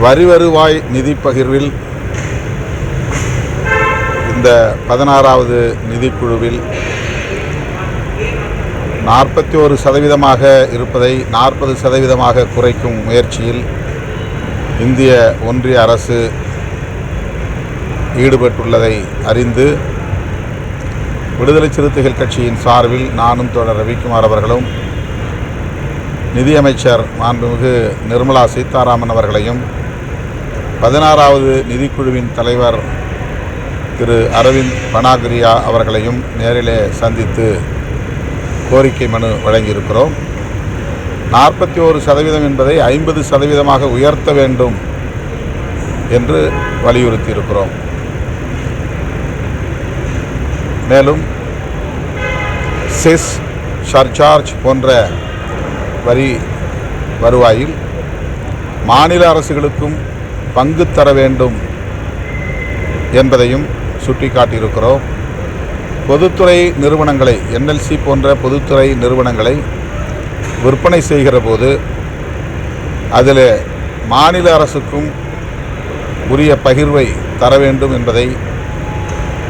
வரி வருவாய் நிதி பகிர்வில் இந்த பதினாறாவது நிதிக்குழுவில் நாற்பத்தி ஒரு சதவீதமாக இருப்பதை நாற்பது சதவீதமாக குறைக்கும் முயற்சியில் இந்திய ஒன்றிய அரசு ஈடுபட்டுள்ளதை அறிந்து விடுதலை சிறுத்தைகள் கட்சியின் சார்பில் நானும் தொடர் ரவிக்குமார் அவர்களும் நிதியமைச்சர் மாண்புமிகு நிர்மலா சீதாராமன் அவர்களையும் பதினாறாவது நிதிக்குழுவின் தலைவர் திரு அரவிந்த் பனாகிரியா அவர்களையும் நேரிலே சந்தித்து கோரிக்கை மனு வழங்கியிருக்கிறோம். நாற்பத்தி ஓரு சதவீதம் என்பதை ஐம்பது சதவீதமாக உயர்த்த வேண்டும் என்று வலியுறுத்தியிருக்கிறோம். மேலும் செஸ் சர்சார்ஜ் போன்ற வரி வருவாயில் மாநில அரசுகளுக்கும் பங்கு தர வேண்டும் என்பதையும் சுட்டிக்காட்டியிருக்கிறோம். பொதுத்துறை நிறுவனங்களை என்எல்சி போன்ற பொதுத்துறை நிறுவனங்களை விற்பனை செய்கிற போது அதில் மாநில அரசுக்கும் உரிய பகிர்வை தர வேண்டும் என்பதை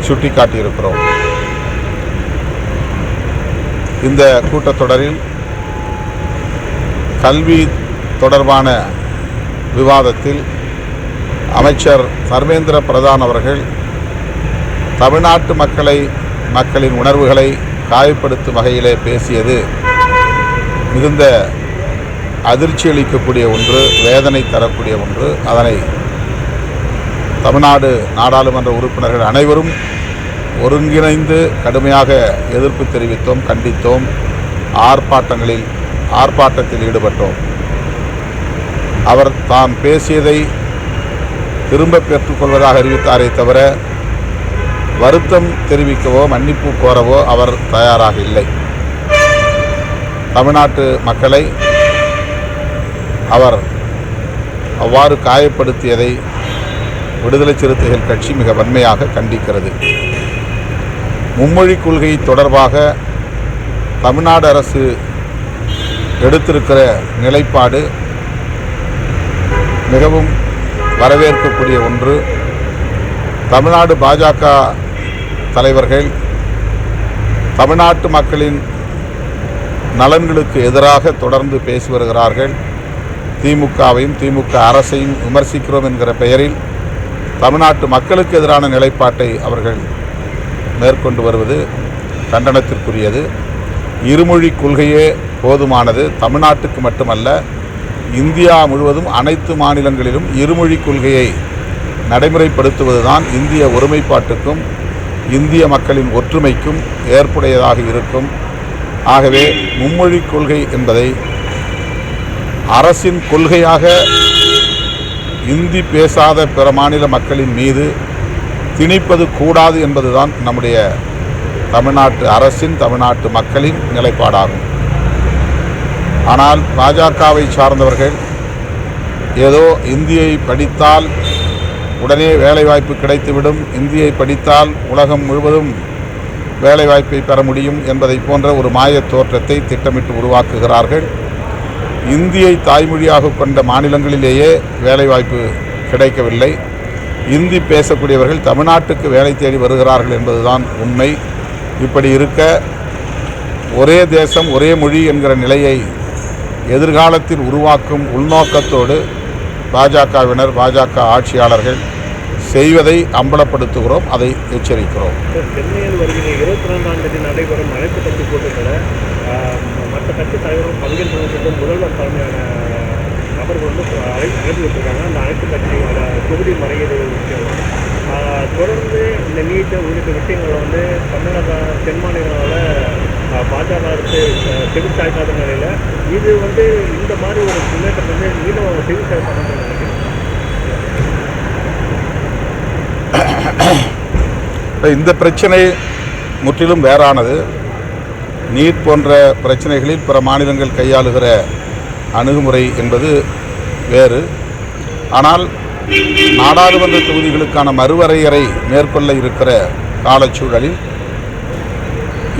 சுட்டிக்காட்டியிருக்கிறோம். இந்த கூட்டத்தொடரில் கல்வி தொடர்பான விவாதத்தில் அமைச்சர் தர்மேந்திர பிரதான் அவர்கள் தமிழ்நாட்டு மக்களை மக்களின் உணர்வுகளை காயப்படுத்தும் வகையிலே பேசியது. மிகுந்த அதிர்ச்சி அளிக்கக்கூடிய ஒன்று வேதனை தரக்கூடிய ஒன்று. அதனை தமிழ்நாடு நாடாளுமன்ற உறுப்பினர்கள் அனைவரும் ஒருங்கிணைந்து கடுமையாக எதிர்ப்பு தெரிவித்தோம் கண்டித்தோம். ஆர்ப்பாட்டங்களில் ஆர்ப்பாட்டத்தில் ஈடுபட்டோம். அவர் தாம் பேசியதை திரும்ப பெற்றுக்கொள்வதாக அறிவித்தாரே தவிர வருத்தம் தெரிவிக்கவோ மன்னிப்பு கோரவோ அவர் தயாராக இல்லை. தமிழ்நாட்டு மக்களை அவர் அவ்வாறு காயப்படுத்தியதை விடுதலை சிறுத்தைகள் கட்சி மிக வன்மையாக கண்டிக்கிறது. மும்மொழி கொள்கை தொடர்பாக தமிழ்நாடு அரசு எடுத்திருக்கிற நிலைப்பாடு மிகவும் வரவேற்கக்கூடிய ஒன்று. தமிழ்நாடு பாஜக தலைவர்கள் தமிழ்நாட்டு மக்களின் நலன்களுக்கு எதிராக தொடர்ந்து பேசி வருகிறார்கள். திமுகவையும் திமுக அரசையும் விமர்சிக்கிறோம் என்கிற பெயரில் தமிழ்நாட்டு மக்களுக்கு எதிரான நிலைப்பாட்டை அவர்கள் மேற்கொண்டு வருவது கண்டனத்திற்குரியது. இருமொழி கொள்கையே போதுமானது. தமிழ்நாட்டுக்கு மட்டுமல்ல இந்தியா முழுவதும் அனைத்து மாநிலங்களிலும் இருமொழி கொள்கையை நடைமுறைப்படுத்துவதுதான் இந்திய ஒருமைப்பாட்டுக்கும் இந்திய மக்களின் ஒற்றுமைக்கும் ஏற்புடையதாக இருக்கும். ஆகவே மும்மொழி கொள்கை என்பதை அரசின் கொள்கையாக இந்தி பேசாத பிற மாநில மக்களின் மீது திணிப்பது கூடாது என்பதுதான் நம்முடைய தமிழ்நாட்டு அரசின் தமிழ்நாட்டு மக்களின் நிலைப்பாடாகும். ஆனால் பாஜகவை சார்ந்தவர்கள் ஏதோ இந்தியை படித்தால் உடனே வேலைவாய்ப்பு கிடைத்துவிடும் இந்தியை படித்தால் உலகம் முழுவதும் வேலைவாய்ப்பை பெற முடியும் என்பதை போன்ற ஒரு மாயத் தோற்றத்தை திட்டமிட்டு உருவாக்குகிறார்கள். இந்தியை தாய்மொழியாக கொண்ட மாநிலங்களிலேயே வேலைவாய்ப்பு கிடைக்கவில்லை. இந்தி பேசக்கூடியவர்கள் தமிழ்நாட்டுக்கு வேலை தேடி வருகிறார்கள் என்பதுதான் உண்மை. இப்படி இருக்க ஒரே தேசம் ஒரே மொழி என்கிற நிலையை எதிர்காலத்தில் உருவாக்கும் உள்நோக்கத்தோடு பாஜகவினர் பாஜக ஆட்சியாளர்கள் செய்வதை அம்பலப்படுத்துகிறோம் அதை எச்சரிக்கிறோம். சார் சென்னையில் வருகிற இருபத்தி ரெண்டாம் தேதி நடைபெறும் அனைத்து கட்சி கூட்டத்தில் மற்ற கட்சி தலைவர்கள் பங்கேற்பதற்கு முதல்வர் தலைமையான நபர்கள் வந்து அழைப்பு அழைப்பு விட்டுருக்காங்க. அந்த அனைத்து கட்சி தொகுதி மறைகிறது விஷயம் தொடர்ந்து இந்த நீட்டு உள்ளிட்ட விஷயங்களை வந்து தமிழக தென் மாநிலங்களில் பாஜக அரசு செவிச்சாய்க்காத நிலையில் இது வந்து இந்த மாதிரி ஒரு முன்னேற்றம் வந்து மீண்டும் செவிச்சாய்க்காத இந்த பிரச்சனை முற்றிலும் வேறானது. நீட் போன்ற பிரச்சனைகளில் பிற மாநிலங்கள் கையாளுகிற அணுகுமுறை என்பது வேறு. ஆனால் நாடாளுமன்ற தொகுதிகளுக்கான மறுவரையறை மேற்கொள்ள இருக்கிற காலச்சூழலில்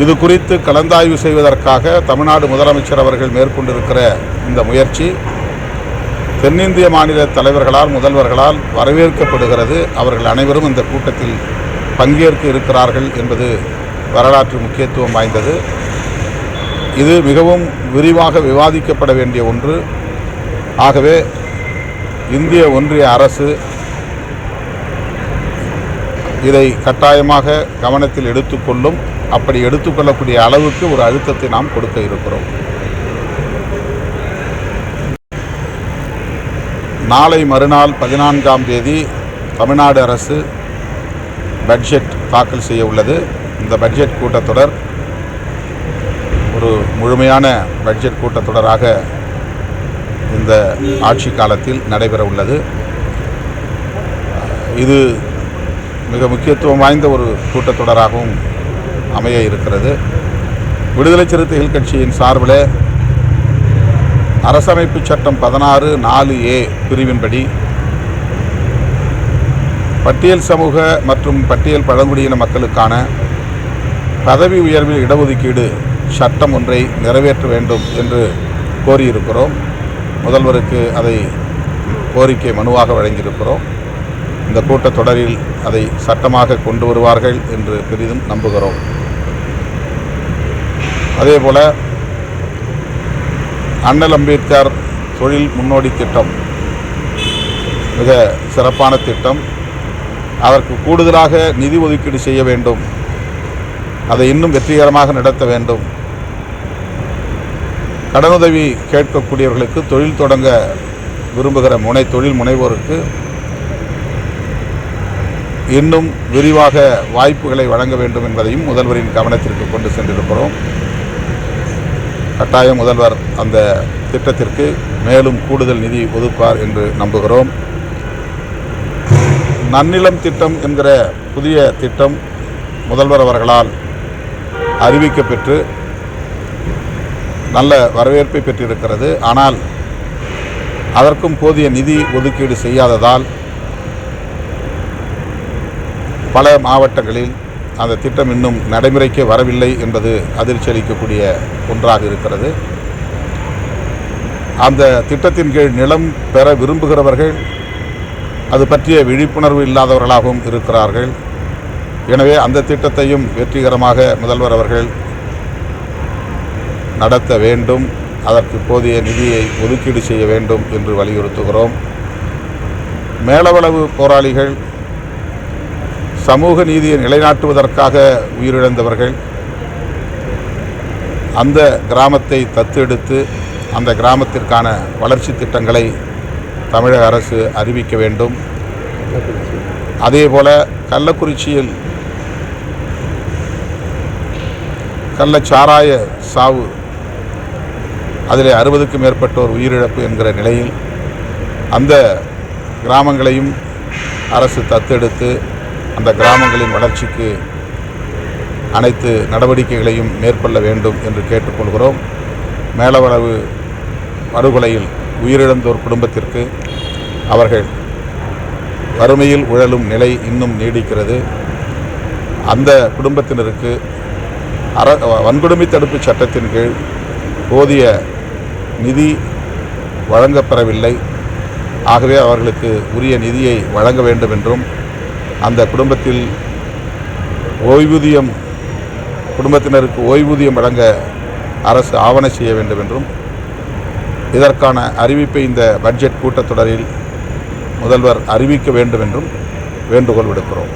இது குறித்து கலந்தாய்வு செய்வதற்காக தமிழ்நாடு முதலமைச்சர் அவர்கள் மேற்கொண்டிருக்கிற இந்த முயற்சி தென்னிந்திய மாநில தலைவர்களால் முதல்வர்களால் வரவேற்கப்படுகிறது. அவர்கள் அனைவரும் இந்த கூட்டத்தில் பங்கேற்க இருக்கிறார்கள் என்பது வரலாற்று முக்கியத்துவம் வாய்ந்தது. இது மிகவும் விரிவாக விவாதிக்கப்பட வேண்டிய ஒன்று. ஆகவே இந்திய ஒன்றிய அரசு இதை கட்டாயமாக கவனத்தில் எடுத்துக்கொள்ளும். அப்படி எடுத்துக்கொள்ளக்கூடிய அளவுக்கு ஒரு அழுத்தத்தை நாம் கொடுக்க இருக்கிறோம். நாளை மறுநாள் பதினான்காம் தேதி தமிழ்நாடு அரசு பட்ஜெட் தாக்கல் செய்ய உள்ளது. இந்த பட்ஜெட் கூட்டத்தொடர் ஒரு முழுமையான பட்ஜெட் கூட்டத்தொடராக இந்த ஆட்சி காலத்தில் நடைபெற உள்ளது. இது மிக முக்கியத்துவம் வாய்ந்த ஒரு கூட்டத்தொடராகவும் அமைய இருக்கிறது. விடுதலை சிறுத்தைகள் கட்சியின் சார்பில் அரசமைப்பு சட்டம் பதினாறு நாலு ஏ பிரிவின்படி பட்டியல் சமூக மற்றும் பட்டியல் பழங்குடியின மக்களுக்கான பதவி உயர்வில் இடஒதுக்கீடு சட்டம் ஒன்றை நிறைவேற்ற வேண்டும் என்று கோரியிருக்கிறோம். முதல்வருக்கு அதை கோரிக்கை மனுவாக வழங்கியிருக்கிறோம். இந்த கூட்டத்தொடரில் அதை சட்டமாக கொண்டு வருவார்கள் என்று பெரிதும் நம்புகிறோம். அதே போல் அண்ணல் அம்பேத்கர் தொழில் முன்னோடி திட்டம் மிக சிறப்பான திட்டம். அதற்கு கூடுதலாக நிதி ஒதுக்கீடு செய்ய வேண்டும். அதை இன்னும் வெற்றிகரமாக நடத்த வேண்டும். கடனுதவி கேட்கக்கூடியவர்களுக்கு தொழில் தொடங்க விரும்புகிற முனை தொழில் முனைவோருக்கு இன்னும் விரிவாக வாய்ப்புகளை வழங்க வேண்டும் என்பதையும் முதல்வரின் கவனத்திற்கு கொண்டு சென்றிருக்கிறோம். கட்டாயம் முதல்வர் அந்த திட்டத்திற்கு மேலும் கூடுதல் நிதி ஒதுப்பார் என்று நம்புகிறோம். நன்னிலம் திட்டம் என்கிற புதிய திட்டம் முதல்வர் அவர்களால் அறிவிக்கப்பெற்று நல்ல வரவேற்பை பெற்றிருக்கிறது. ஆனால் அதற்கும் போதிய நிதி ஒதுக்கீடு செய்யாததால் பல மாவட்டங்களில் அந்த திட்டம் இன்னும் நடைமுறைக்கு வரவில்லை என்பது அதிர்ச்சி அளிக்கக்கூடிய ஒன்றாக இருக்கிறது. அந்த திட்டத்தின் கீழ் நிலம் பெற விரும்புகிறவர்கள் அது பற்றிய விழிப்புணர்வு இல்லாதவர்களாகவும் இருக்கிறார்கள். எனவே அந்த திட்டத்தையும் வெற்றிகரமாக முதல்வர் அவர்கள் நடத்த வேண்டும். அதற்கு போதிய நிதியை ஒதுக்கீடு செய்ய வேண்டும் என்று வலியுறுத்துகிறோம். மேலவளவு போராளிகள் சமூக நீதியை நிலைநாட்டுவதற்காக உயிரிழந்தவர்கள் அந்த கிராமத்தை தத்தெடுத்து அந்த கிராமத்திற்கான வளர்ச்சி திட்டங்களை தமிழக அரசு அறிவிக்க வேண்டும். அதேபோல் கள்ளக்குறிச்சியில் கள்ளச்சாராய சாவு அதில் அறுபதுக்கும் மேற்பட்டோர் உயிரிழப்பு என்கிற நிலையில் அந்த கிராமங்களையும் அரசு தத்தெடுத்து அந்த கிராமங்களின் வளர்ச்சிக்கு அனைத்து நடவடிக்கைகளையும் மேற்கொள்ள வேண்டும் என்று கேட்டுக்கொள்கிறோம். மேலவளவு படுகொலையில் உயிரிழந்தோர் குடும்பத்திற்கு அவர்கள் வறுமையில் உழலும் நிலை இன்னும் நீடிக்கிறது. அந்த குடும்பத்தினருக்கு அற வன்கொடுமை தடுப்பு சட்டத்தின் கீழ் போதிய நிதி வழங்கப்பெறவில்லை. ஆகவே அவர்களுக்கு உரிய நிதியை வழங்க வேண்டும் என்றும் அந்த குடும்பத்தில் ஓய்வூதியம் குடும்பத்தினருக்கு ஓய்வூதியம் வழங்க அரசு ஆவண செய்ய வேண்டும் என்றும் இதற்கான அறிவிப்பை இந்த பட்ஜெட் கூட்டத்தொடரில் முதல்வர் அறிவிக்க வேண்டும் என்றும் வேண்டுகோள் விடுக்கிறோம்.